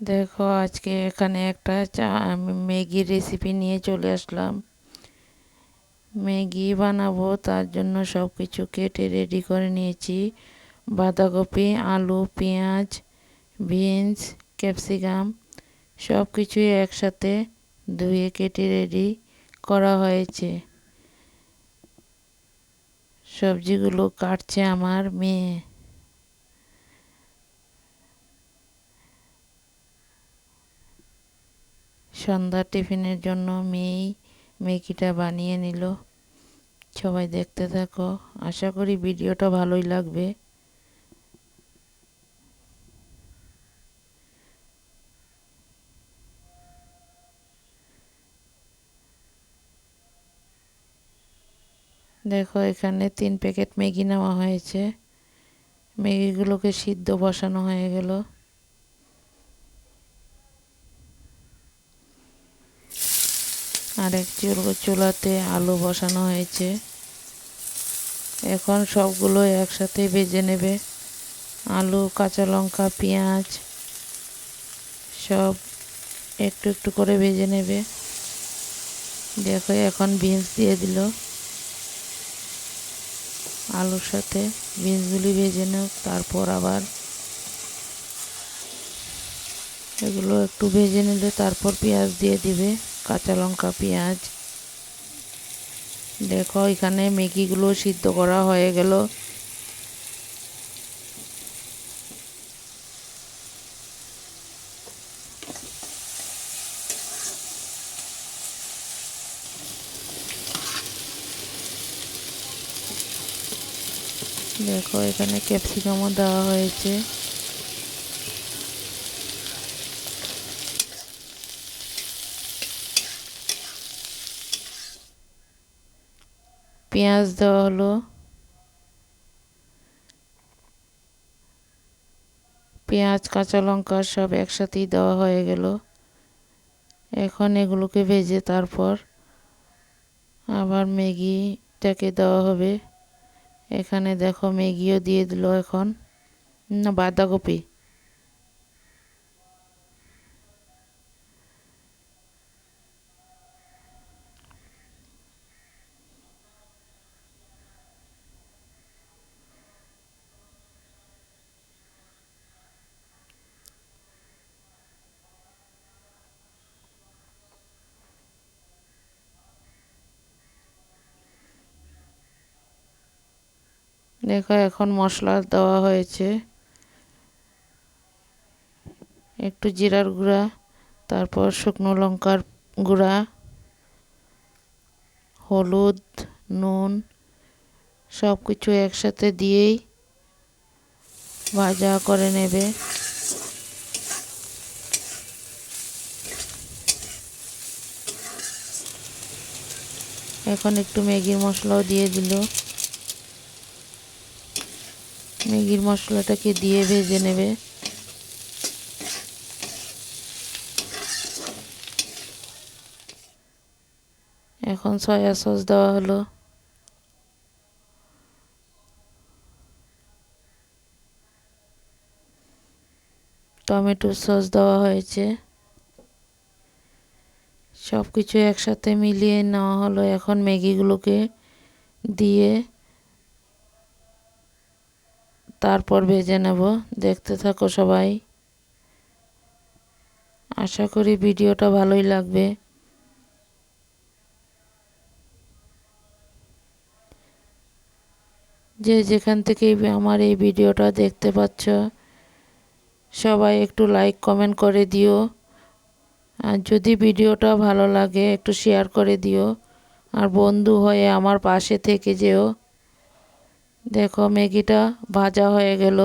দেখো, আজকে এখানে একটা চা আমি ম্যাগির রেসিপি নিয়ে চলে আসলাম। ম্যাগি বানাবো, তার জন্য সব কিছু কেটে রেডি করে নিয়েছি। বাঁধাকপি, আলু, পেঁয়াজ বিনস ক্যাপসিকাম সব কিছুই একসাথে ধুয়ে কেটে রেডি করা হয়েছে। সবজিগুলো কাটছে আমার মেয়ে। সন্ধ্যা টিফিনের জন্য মেয়েই ম্যাগিটা বানিয়ে নিল। সবাই দেখতে থাকো। আশা করি ভিডিওটা ভালোই লাগবে। দেখো, এখানে তিন প্যাকেট ম্যাগি নেওয়া হয়েছে। ম্যাগিগুলোকে সিদ্ধ বসানো হয়ে গেল। আরেক চুলাতে আলু বসানো হয়েছে। এখন সবগুলো একসাথে ভেজে নেবে। আলু, কাঁচা লঙ্কা, পেঁয়াজ সব একটু একটু করে ভেজে নেবে। দেখো এখন বিনস দিয়ে দিল। আলুর সাথে বিনসগুলি ভেজে নেও, তারপর আবার এগুলো একটু ভেজে নিলে তারপর পেঁয়াজ দিয়ে দিবে। কাঁচা লঙ্কা, পেঁয়াজ। দেখো, এখানে ম্যাগিগুলো সিদ্ধ করা হয়ে গেল। দেখো, এখানে ক্যাপসিকামও দেওয়া হয়েছে। পেঁয়াজ দেওয়া হলো। পেঁয়াজ, কাঁচা লঙ্কা সব একসাথেই দেওয়া হয়ে গেল। এখন এগুলোকে ভেজে তারপর আবার ম্যাগিটাকে দেওয়া হবে। এখানে দেখো ম্যাগিও দিয়ে দিল এখন। না, বাঁধাকপি। দেখো, এখন মশলা দেওয়া হয়েছে। একটু জিরার গুঁড়া, তারপর শুকনো লঙ্কার গুঁড়া, হলুদ, নুন সব কিছু একসাথে দিয়েই ভাজা করে নেবে। এখন একটু ম্যাগির মশলাও দিয়ে দিল। ম্যাগির মশলাটাকে দিয়ে ভেজে নেবে। এখন সয়া সস দেওয়া হলো। টমেটো সস দেওয়া হয়েছে। সব কিছু একসাথে মিলিয়ে নেওয়া হলো। এখন ম্যাগিগুলোকে দিয়ে তারপর ভেজে নেব। দেখতে থাকো সবাই। আশা করি ভিডিওটা ভালোই লাগবে। যে যেখান থেকে আমার এই ভিডিওটা দেখতে পাচ্ছ, সবাই একটু লাইক কমেন্ট করে দিও। আর যদি ভিডিওটা ভালো লাগে, একটু শেয়ার করে দিও। আর বন্ধু হয়ে আমার পাশে থেকে যেও। দেখো ম্যাগিটা ভাজা হয়ে গেল।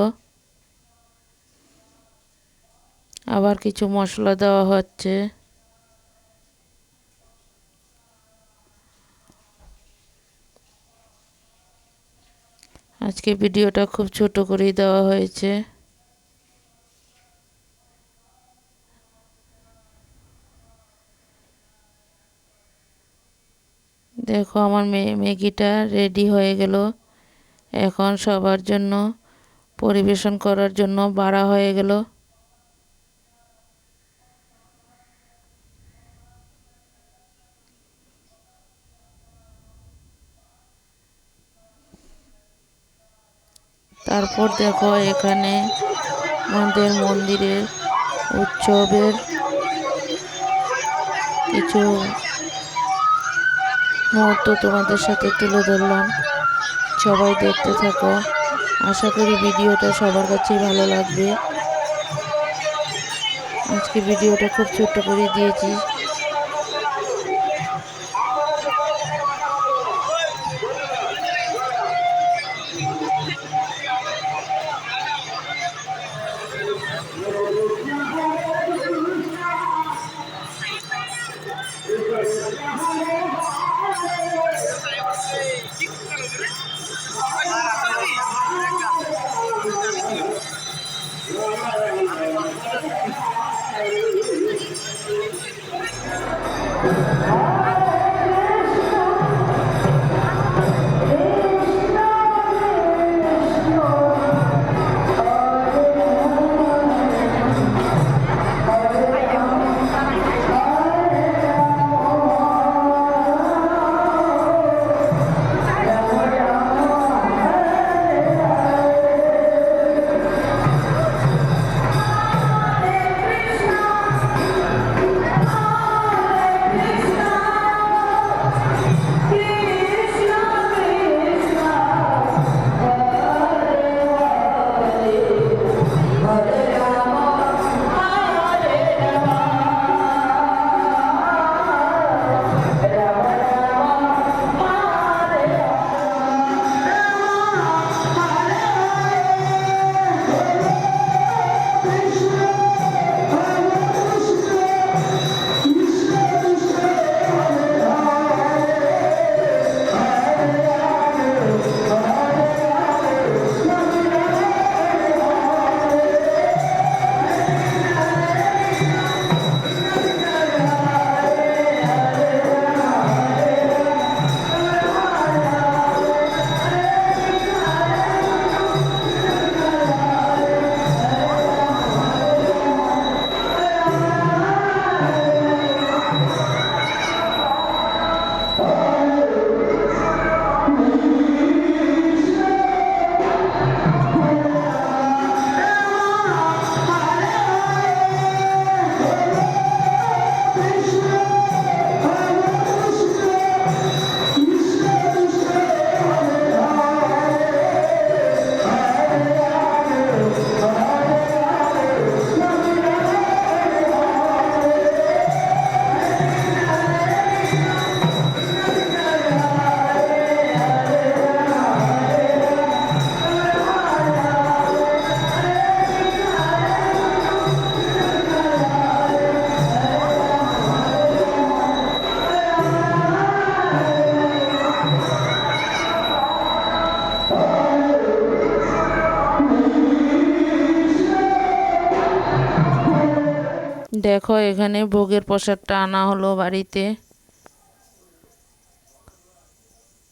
আবার কিছু মশলা দেওয়া হচ্ছে। আজকে ভিডিওটা খুব ছোট করেই দেওয়া হয়েছে। দেখো আমার ম্যাগিটা রেডি হয়ে গেল। এখন সবার জন্য, পরিবেশন করার জন্য বাড়া হয়ে গেল। তারপর দেখো এখানে আমাদের মন্দিরের উৎসবের কিছু মুহূর্ত তোমাদের সাথে তুলে ধরলাম। সবাই দেখতে থাকো। আশা করি ভিডিওটা সবার কাছেই ভালো লাগবে। আজকে ভিডিওটা খুব ছোট্ট করে দিয়েছি। দেখো, এখানে ভোগের প্রসাদটা আনা হলো বাড়িতে।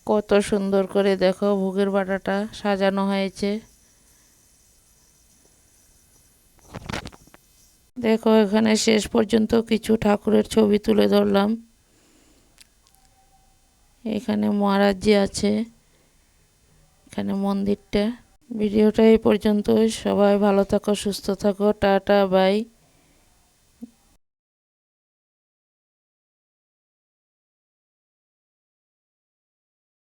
কত সুন্দর করে দেখো ভোগের বাটাটা সাজানো হয়েছে। দেখো, এখানে শেষ পর্যন্ত কিছু ঠাকুরের ছবি তুলে ধরলাম। এখানে মহারাজজি আছে, এখানে মন্দিরটা। ভিডিওটা এই পর্যন্তই। সবাই ভালো থাকো, সুস্থ থাকো। Tata, bye.